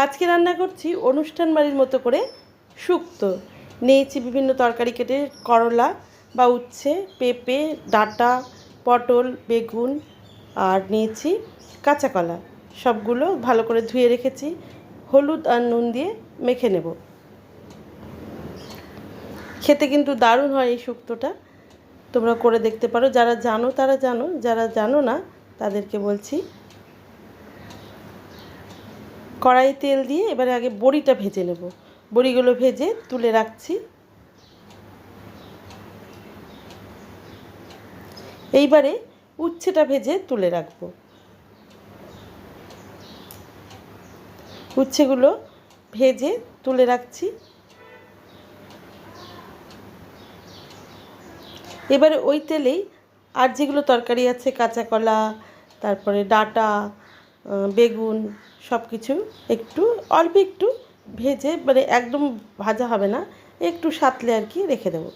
আজকে রান্না করছি অনুষ্ঠান বাড়ির মতো করে শুক্তো। নিয়েছি বিভিন্ন তরকারি কেটে করলা বা উচ্ছে, পেঁপে, ডাঁটা, পটল, বেগুন আর নিয়েছি কাঁচা কলা। সবগুলো ভালো করে ধুয়ে রেখেছি। হলুদ আর নুন দিয়ে মেখে নেব। খেতে কিন্তু দারুণ হয় এই শুক্তোটা। তোমরা করে দেখতে পারো। যারা জানো তারা জানো, যারা জানো না তাদেরকে বলছি কড়াই তেল দিয়ে এবারে আগে বড়িটা ভেজে নেব। বড়িগুলো ভেজে তুলে রাখছি। এইবারে উচ্ছেটা ভেজে তুলে রাখব। উচ্ছেগুলো ভেজে তুলে রাখছি। এবারে ওই তেলেই আর যেগুলো তরকারি আছে, কাঁচা কলা, তারপরে ডাঁটা বেগুন সব কিছু একটু, অল্প একটু ভেজে মানে একদম ভাজা হবে না, একটু সাতলে আর কি রেখে দেবো।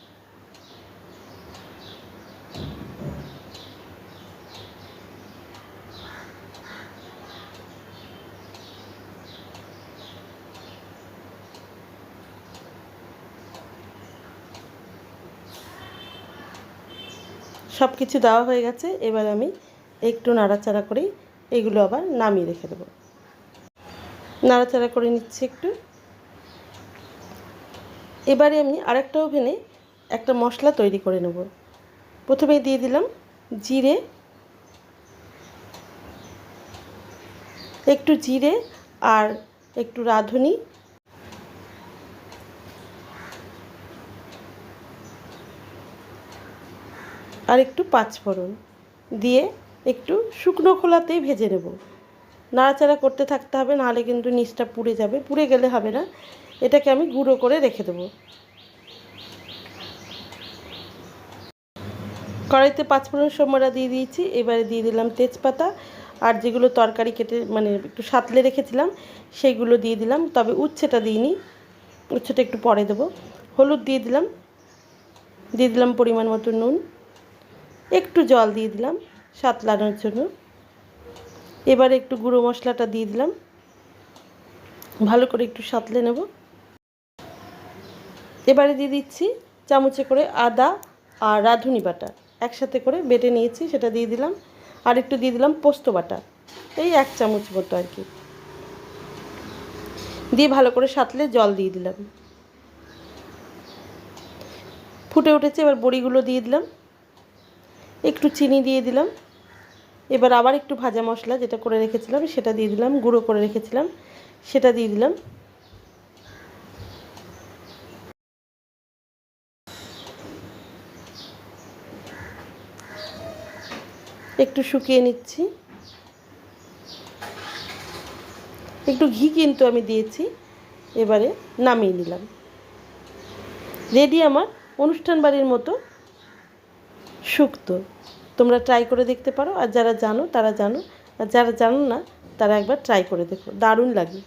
সব কিছু দেওয়া হয়ে গেছে, এবার আমি একটু নাড়াচাড়া করেই এগুলো আবার নামিয়ে রেখে দেবো। নাড়াচাড়া করে নিচ্ছি একটু। এবারে আমি আরেকটা ওভেনে একটা মশলা তৈরি করে নেব। প্রথমে দিয়ে দিলাম জিরে। একটু জিরে আর একটু রাঁধুনি। আর একটু পাঁচফোড়ন দিয়ে একটু শুকনো খোলাতেই ভেজে নেব। নাড়াচাড়া করতে থাকতে হবে, নাহলে কিন্তু নিচটা পুড়ে যাবে। পুড়ে গেলে হবে না। এটাকে আমি গুঁড়ো করে রেখে দেবো। কড়াইতে পাঁচফোড়ন সময়টা দিয়ে দিয়েছি। এবারে দিয়ে দিলাম তেজপাতা। আর যেগুলো তরকারি কেটে মানে একটু সাতলে রেখেছিলাম সেইগুলো দিয়ে দিলাম। তবে উচ্ছেটা দিইনি। উচ্ছেটা একটু পরে দেবো। হলুদ দিয়ে দিলাম। দিয়ে দিলাম পরিমাণ মতো নুন। একটু জল দিয়ে দিলাম। সাতলানোর জন্য। এবারে একটু গুঁড়ো মশলাটা দিয়ে দিলাম। ভালো করে একটু সাতলে নেব। এবারে দিয়ে দিচ্ছি চামচে করে আদা আর রাঁধুনি বাটা। একসাথে করে বেটে নিয়েছি, সেটা দিয়ে দিলাম। আর একটু দিয়ে দিলাম পোস্ত বাটা। এই এক চামচ মতো আর কি। দিয়ে ভালো করে সাতলে জল দিয়ে দিলাম। ফুটে উঠেছে, এবার বড়িগুলো দিয়ে দিলাম। একটু চিনি দিয়ে দিলাম। এবার আবার একটু ভাজা মশলা যেটা করে রেখেছিলাম, সেটা দিয়ে দিলাম, গুঁড়ো করে রেখেছিলাম, সেটা দিয়ে দিলাম। একটু শুকিয়ে নিচ্ছি। একটু ঘি কিন্তু আমি দিয়েছি, এবারে নামিয়ে নিলাম। রেডি আমার অনুষ্ঠান বাড়ির মতো শুক্তো তোমরা ট্রাই করে দেখতে পারো। আর যারা জানো, তারা জানো। আর যারা জানো না, তারা একবার ট্রাই করে দেখো। দারুণ লাগে।